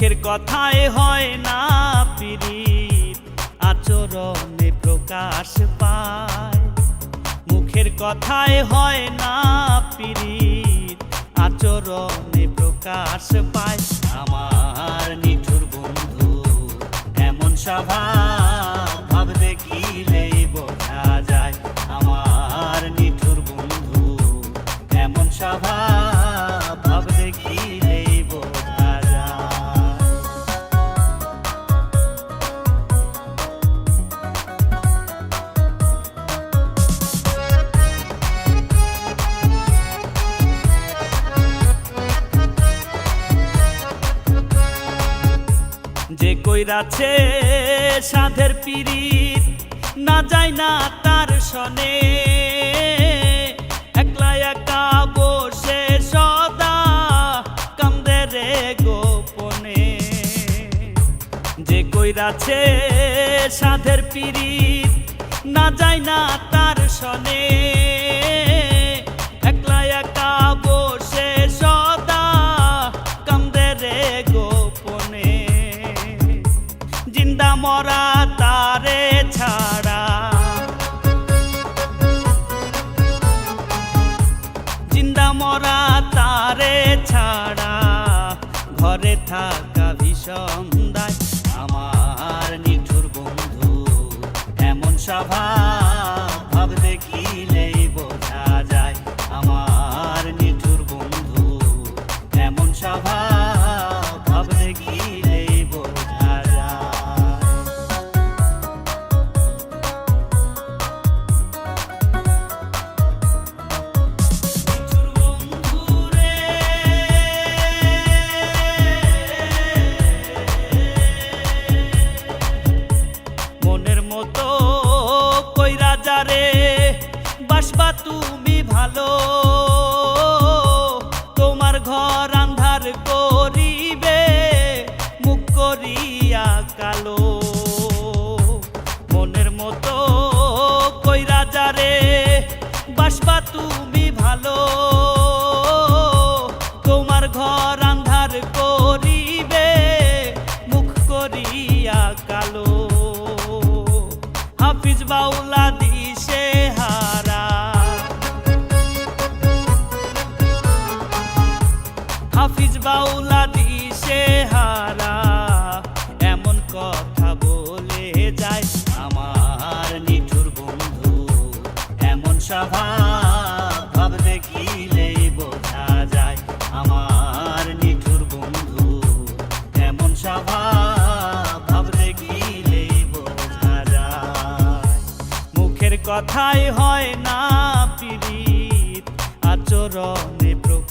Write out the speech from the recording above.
কথায় হয় না পিরিত আচরণে প্রকাশ পায়। মুখের কথায় হয় না পিরিত আচরণে প্রকাশ পায়। আমার নিঠুর বন্ধু, এমন স্বভাব যে কইরাছে সাধের পিরিত না যায় না তার সনে। একলা একা বসে সদা কান্দে রে গোপনে। যে কইরাছে সাধের পিরিত না যায় না তার সনে। মরা তারে ছাড়া। জিন্দা মরা তারে ছাড়া। ঘরে থাকা ভীষণ দায়। আমার নিঠুর বন্ধু, এমন স্বভাব। যারে বাসবা তুমি ভালো। তোমার ঘর আন্ধার করিবে, মুখ করিয়া কালো। মনের মতো কইরা যারে, বাসবা তুমি ভালো। তোমার ঘর আন্ধার করিবে, মুখ করিয়া কালো। হাফিজ বাউলা হাফিজ বাউলা দিশে হারা, এমন কথা বলে যায় আমার নিঠুর বন্ধু। এমন স্বভাব বোঝা যায় আমার নিঠুর বন্ধু। এমন বোঝা যায়। মুখের কথাই হয় না